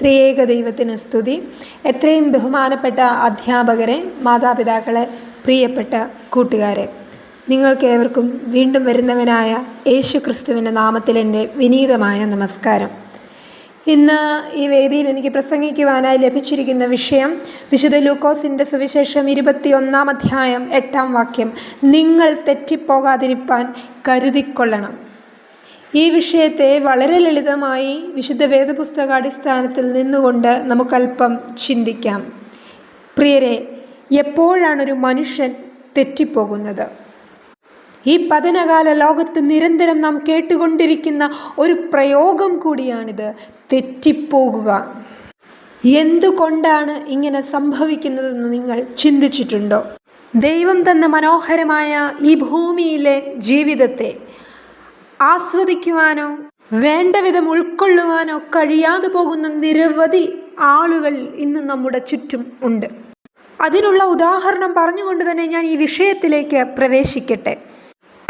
ത്രിയേക ദൈവത്തിന് സ്തുതി. എത്രയും ബഹുമാനപ്പെട്ട അധ്യാപകരെ മാതാപിതാക്കളെ പ്രിയപ്പെട്ട കൂട്ടുകാരെ നിങ്ങൾക്കേവർക്കും വീണ്ടും വരുന്നവനായ യേശു ക്രിസ്തുവിന്റെ നാമത്തിൽ എന്റെ വിനീതമായ നമസ്കാരം. ഇന്ന് ഈ വേദിയിൽ എനിക്ക് പ്രസംഗിക്കുവാനായി ലഭിച്ചിരിക്കുന്ന വിഷയം വിശുദ്ധ ലൂക്കോസിന്റെ സുവിശേഷം ഇരുപത്തി ഒന്നാം അധ്യായം എട്ടാം വാക്യം നിങ്ങൾ തെറ്റിപ്പോകാതിരിപ്പാൻ കരുതിക്കൊള്ളണം. ഈ വിഷയത്തെ വളരെ ലളിതമായി വിശുദ്ധ വേദപുസ്തകാടിസ്ഥാനത്തിൽ നിന്നുകൊണ്ട് നമുക്കല്പം ചിന്തിക്കാം. പ്രിയരെ എപ്പോഴാണൊരു മനുഷ്യൻ തെറ്റിപ്പോകുന്നത്? ഈ പതനകാല ലോകത്ത് നിരന്തരം നാം കേട്ടുകൊണ്ടിരിക്കുന്ന ഒരു പ്രയോഗം കൂടിയാണിത് തെറ്റിപ്പോകുക. എന്തുകൊണ്ടാണ് ഇങ്ങനെ സംഭവിക്കുന്നതെന്ന് നിങ്ങൾ ചിന്തിച്ചിട്ടുണ്ടോ? ദൈവം തന്ന മനോഹരമായ ഈ ഭൂമിയിലെ ജീവിതത്തെ ആസ്വദിക്കുവാനോ വേണ്ട വിധം ഉൾക്കൊള്ളുവാനോ കഴിയാതെ പോകുന്ന നിരവധി ആളുകൾ ഇന്ന് നമ്മുടെ ചുറ്റും ഉണ്ട്. അതിനുള്ള ഉദാഹരണം പറഞ്ഞുകൊണ്ട് തന്നെ ഞാൻ ഈ വിഷയത്തിലേക്ക് പ്രവേശിക്കട്ടെ.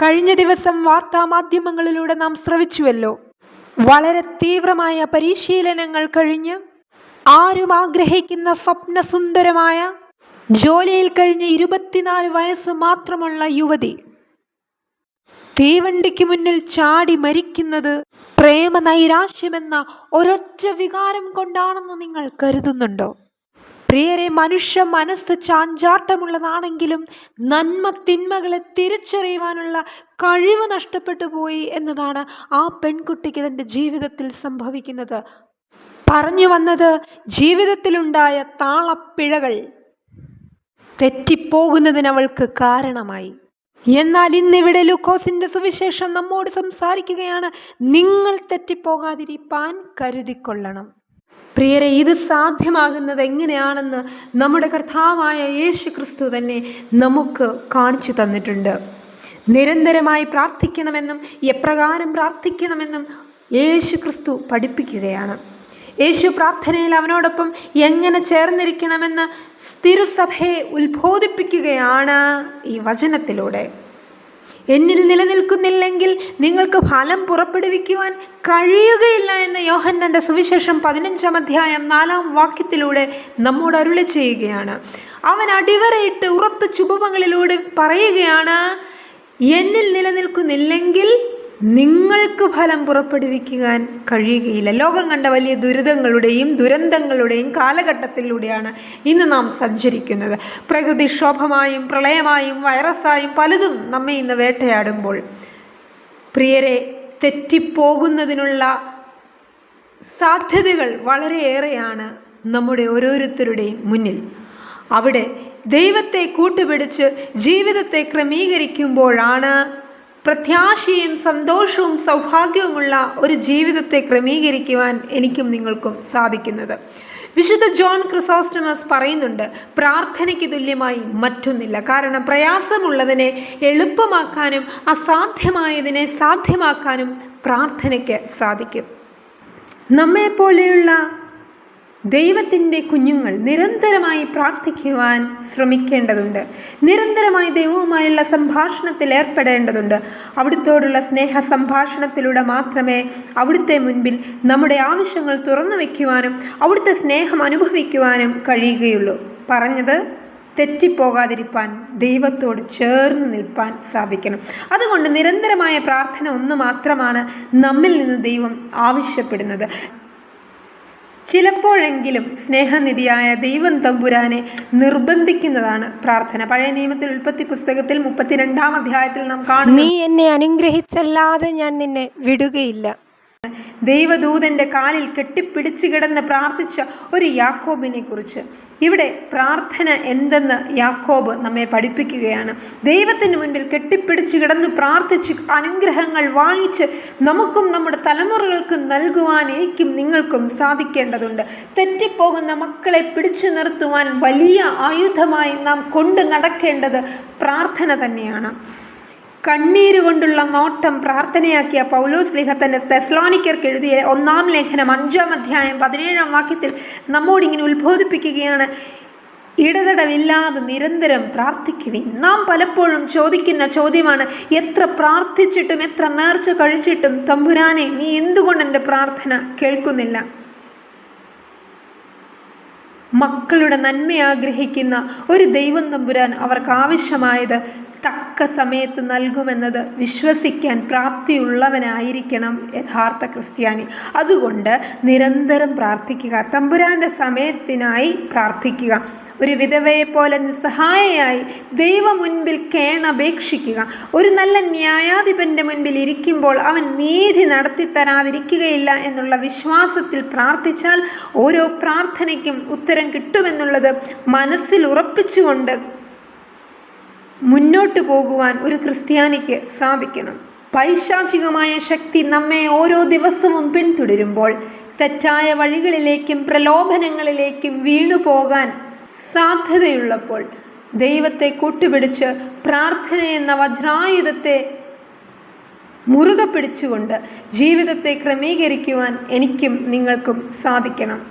കഴിഞ്ഞ ദിവസം വാർത്താ മാധ്യമങ്ങളിലൂടെ നാം ശ്രവിച്ചുവല്ലോ. വളരെ തീവ്രമായ പരിശീലനങ്ങൾ കഴിഞ്ഞ് ആരും ആഗ്രഹിക്കുന്ന സ്വപ്നസുന്ദരമായ ജോലിയിൽ കഴിഞ്ഞ് ഇരുപത്തിനാല് വയസ്സ് മാത്രമുള്ള യുവതി തീവണ്ടിക്ക് മുന്നിൽ ചാടി മരിക്കുന്നത് പ്രേമ നൈരാശ്യമെന്ന ഒരൊറ്റ വികാരം കൊണ്ടാണെന്ന് നിങ്ങൾ കരുതുന്നുണ്ടോ? പ്രിയരെ മനുഷ്യ മനസ്സ് ചാഞ്ചാട്ടമുള്ളതാണെങ്കിലും നന്മ തിന്മകളെ തിരിച്ചറിയുവാനുള്ള കഴിവ് നഷ്ടപ്പെട്ടു പോയി എന്നതാണ് ആ പെൺകുട്ടിക്ക് തന്റെ ജീവിതത്തിൽ സംഭവിക്കുന്നത്. പറഞ്ഞു വന്നത് ജീവിതത്തിലുണ്ടായ താളപ്പിഴകൾ തെറ്റിപ്പോകുന്നതിനവൾക്ക് കാരണമായി. എന്നാൽ ഇന്നിവിടെ ലൂക്കോസിന്റെ സുവിശേഷം നമ്മോട് സംസാരിക്കുകയാണ്. നിങ്ങൾ തെറ്റിപ്പോകാതിരിപ്പാൻ കരുതിക്കൊള്ളണം. പ്രിയരെ ഇത് സാധ്യമാകുന്നത് എങ്ങനെയാണെന്ന് നമ്മുടെ കർത്താവായ യേശു ക്രിസ്തു തന്നെ നമുക്ക് കാണിച്ചു തന്നിട്ടുണ്ട്. നിരന്തരമായി പ്രാർത്ഥിക്കണമെന്നും എപ്രകാരം പ്രാർത്ഥിക്കണമെന്നും യേശു ക്രിസ്തു പഠിപ്പിക്കുകയാണ്. യേശു പ്രാർത്ഥനയിൽ അവനോടൊപ്പം എങ്ങനെ ചേർന്നിരിക്കണമെന്ന് തിരുസഭയെ ഉത്ബോധിപ്പിക്കുകയാണ് ഈ വചനത്തിലൂടെ. എന്നിൽ നിലനിൽക്കുന്നില്ലെങ്കിൽ നിങ്ങൾക്ക് ഫലം പുറപ്പെടുവിക്കുവാൻ കഴിയുകയില്ല എന്ന് യോഹന്നന്റെ സുവിശേഷം പതിനഞ്ചാം അധ്യായം നാലാം വാക്യത്തിലൂടെ നമ്മോട് അരുളി ചെയ്യുകയാണ്. അവൻ അടിവരയിട്ട് ഉറപ്പ് ഉപമകളിലൂടെ പറയുകയാണ് എന്നിൽ നിലനിൽക്കുന്നില്ലെങ്കിൽ നിങ്ങൾക്ക് ഫലം പുറപ്പെടുവിക്കാൻ കഴിയുകയില്ല. ലോകം കണ്ട വലിയ ദുരിതങ്ങളുടെയും ദുരന്തങ്ങളുടെയും കാലഘട്ടത്തിലൂടെയാണ് ഇന്ന് നാം സഞ്ചരിക്കുന്നത്. പ്രകൃതിക്ഷോഭമായും പ്രളയമായും വൈറസായും പലതും നമ്മെ ഇന്ന് വേട്ടയാടുമ്പോൾ പ്രിയരെ തെറ്റിപ്പോകുന്നതിനുള്ള സാധ്യതകൾ വളരെയേറെയാണ് നമ്മുടെ ഓരോരുത്തരുടെയും മുന്നിൽ. അവിടെ ദൈവത്തെ കൂട്ടുപിടിച്ച് ജീവിതത്തെ ക്രമീകരിക്കുമ്പോഴാണ് പ്രത്യാശയും സന്തോഷവും സൗഭാഗ്യവുമുള്ള ഒരു ജീവിതത്തെ ക്രമീകരിക്കുവാൻ എനിക്കും നിങ്ങൾക്കും സാധിക്കുന്നത്. വിശുദ്ധ ജോൺ ക്രിസോസ്റ്റമസ് പറയുന്നുണ്ട് പ്രാർത്ഥനയ്ക്ക് തുല്യമായി മറ്റൊന്നില്ല. കാരണം പ്രയാസമുള്ളതിനെ എളുപ്പമാക്കാനും അസാധ്യമായതിനെ സാധ്യമാക്കാനും പ്രാർത്ഥനയ്ക്ക് സാധിക്കും. നമ്മെപ്പോലെയുള്ള ദൈവത്തിന്റെ കുഞ്ഞുങ്ങൾ നിരന്തരമായി പ്രാർത്ഥിക്കുവാൻ ശ്രമിക്കേണ്ടതുണ്ട്. നിരന്തരമായി ദൈവവുമായുള്ള സംഭാഷണത്തിൽ ഏർപ്പെടേണ്ടതുണ്ട്. അവിടുത്തോടുള്ള സ്നേഹ സംഭാഷണത്തിലൂടെ മാത്രമേ അവിടുത്തെ മുൻപിൽ നമ്മുടെ ആവശ്യങ്ങൾ തുറന്നു വയ്ക്കുവാനും അവിടുത്തെ സ്നേഹം അനുഭവിക്കുവാനും കഴിയുകയുള്ളൂ. പറഞ്ഞത് തെറ്റിപ്പോകാതിരിപ്പാൻ ദൈവത്തോട് ചേർന്ന് നിൽപ്പാൻ സാധിക്കണം. അതുകൊണ്ട് നിരന്തരമായ പ്രാർത്ഥന ഒന്ന് മാത്രമാണ് നമ്മിൽ നിന്ന് ദൈവം ആവശ്യപ്പെടുന്നത്. ചിലപ്പോഴെങ്കിലും സ്നേഹനിധിയായ ദൈവം തമ്പുരാനെ നിർബന്ധിക്കുന്നതാണ് പ്രാർത്ഥന. പഴയ നിയമത്തിൽ ഉൽപ്പത്തി പുസ്തകത്തിൽ മുപ്പത്തിരണ്ടാം അധ്യായത്തിൽ നാം കാണുന്നു നീ എന്നെ അനുഗ്രഹിച്ചല്ലാതെ ഞാൻ നിന്നെ വിടുകയില്ല. ദൈവദൂതന്റെ കാലിൽ കെട്ടിപ്പിടിച്ചു കിടന്ന് പ്രാർത്ഥിച്ച ഒരു യാക്കോബിനെ കുറിച്ച് ഇവിടെ പ്രാർത്ഥന എന്തെന്ന് യാക്കോബ് നമ്മെ പഠിപ്പിക്കുകയാണ്. ദൈവത്തിന് മുൻപിൽ കെട്ടിപ്പിടിച്ചു കിടന്ന് പ്രാർത്ഥിച്ച് അനുഗ്രഹങ്ങൾ വാങ്ങിച്ച് നമുക്കും നമ്മുടെ തലമുറകൾക്കും നൽകുവാൻ എനിക്കും നിങ്ങൾക്കും സാധിക്കേണ്ടതുണ്ട്. തെറ്റിപ്പോകുന്ന മക്കളെ പിടിച്ചു നിർത്തുവാൻ വലിയ ആയുധമായി നാം കൊണ്ടു നടക്കേണ്ടത് പ്രാർത്ഥന തന്നെയാണ്. കണ്ണീര് കൊണ്ടുള്ള നോട്ടം പ്രാർത്ഥനയാക്കിയ പൗലോസ് ലിഹ തന്റെ തെസ്ലോനിക്കർക്ക് എഴുതിയ ഒന്നാം ലേഖനം അഞ്ചാം അധ്യായം പതിനേഴാം വാക്യത്തിൽ നമ്മോടിങ്ങനെ ഉത്ബോധിപ്പിക്കുകയാണ്. ഇടതടവില്ലാതെ നിരന്തരം പ്രാർത്ഥിക്കുവിൻ. നാം പലപ്പോഴും ചോദിക്കുന്ന ചോദ്യമാണ് എത്ര പ്രാർത്ഥിച്ചിട്ടും എത്ര നേർച്ച കഴിച്ചിട്ടും തമ്പുരാനെ നീ എന്തുകൊണ്ട് എന്റെ പ്രാർത്ഥന കേൾക്കുന്നില്ല? മക്കളുടെ നന്മ ആഗ്രഹിക്കുന്ന ഒരു ദൈവം തമ്പുരാൻ അവർക്ക് ആവശ്യമായത് തക്ക സമയത്ത് നൽകുമെന്നത് വിശ്വസിക്കാൻ പ്രാപ്തിയുള്ളവനായിരിക്കണം യഥാർത്ഥ ക്രിസ്ത്യാനി. അതുകൊണ്ട് നിരന്തരം പ്രാർത്ഥിക്കുക. തമ്പുരാന്റെ സമയത്തിനായി പ്രാർത്ഥിക്കുക. ഒരു വിധവയെ പോലെ നിസ്സഹായയായി ദൈവ മുൻപിൽ കേണപേക്ഷിക്കുക. ഒരു നല്ല ന്യായാധിപന്റെ മുൻപിൽ ഇരിക്കുമ്പോൾ അവൻ നീതി നടത്തി തരാതിരിക്കുകയില്ല എന്നുള്ള വിശ്വാസത്തിൽ പ്രാർത്ഥിച്ചാൽ ഓരോ പ്രാർത്ഥനയ്ക്കും ഉത്തരം കിട്ടുമെന്നുള്ളത് മനസ്സിൽ ഉറപ്പിച്ചുകൊണ്ട് മുന്നോട്ട് പോകുവാൻ ഒരു ക്രിസ്ത്യാനിക്ക് സാധിക്കണം. പൈശാചികമായ ശക്തി നമ്മെ ഓരോ ദിവസവും പിന്തുടരുമ്പോൾ തെറ്റായ വഴികളിലേക്കും പ്രലോഭനങ്ങളിലേക്കും വീണുപോകാൻ സാധ്യതയുള്ളപ്പോൾ ദൈവത്തെ കൂട്ടുപിടിച്ച് പ്രാർത്ഥന എന്ന വജ്രായുധത്തെ മുറുകെ പിടിച്ചുകൊണ്ട് ജീവിതത്തെ ക്രമീകരിക്കുവാൻ എനിക്കും നിങ്ങൾക്കും സാധിക്കണം.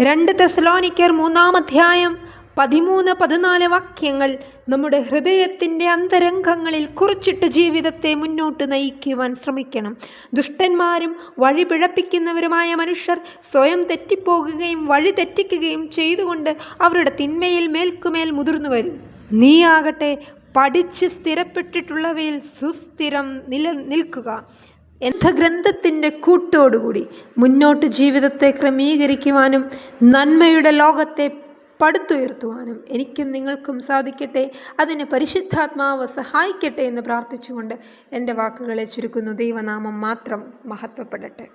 രണ്ട് തെസലോനിക്കർ മൂന്നാം അധ്യായം പതിമൂന്ന് പതിനാല് വാക്യങ്ങൾ നമ്മുടെ ഹൃദയത്തിന്റെ അന്തരംഗങ്ങളിൽ കുറിച്ചിട്ട് ജീവിതത്തെ മുന്നോട്ട് നയിക്കുവാൻ ശ്രമിക്കണം. ദുഷ്ടന്മാരും വഴി പിഴപ്പിക്കുന്നവരുമായ മനുഷ്യർ സ്വയം തെറ്റിപ്പോകുകയും വഴി തെറ്റിക്കുകയും ചെയ്തുകൊണ്ട് അവരുടെ തിന്മയിൽ മേൽക്കുമേൽ മുതിർന്നു വരും. നീ ആകട്ടെ പഠിച്ച് സ്ഥിരപ്പെട്ടിട്ടുള്ളവയിൽ സുസ്ഥിരം നില നിൽക്കുക. ഗ്രന്ഥത്തിന്റെ കൂട്ടോടുകൂടി മുന്നോട്ട് ജീവിതത്തെ ക്രമീകരിക്കുവാനും നന്മയുടെ ലോകത്തെ പടുത്തുയർത്തുവാനും എനിക്കും നിങ്ങൾക്കും സാധിക്കട്ടെ. അതിന് പരിശുദ്ധാത്മാവ് സഹായിക്കട്ടെ എന്ന് പ്രാർത്ഥിച്ചുകൊണ്ട് എന്റെ വാക്കുകളെ ചുരുക്കുന്നു. ദൈവനാമം മാത്രം മഹത്വപ്പെടട്ടെ.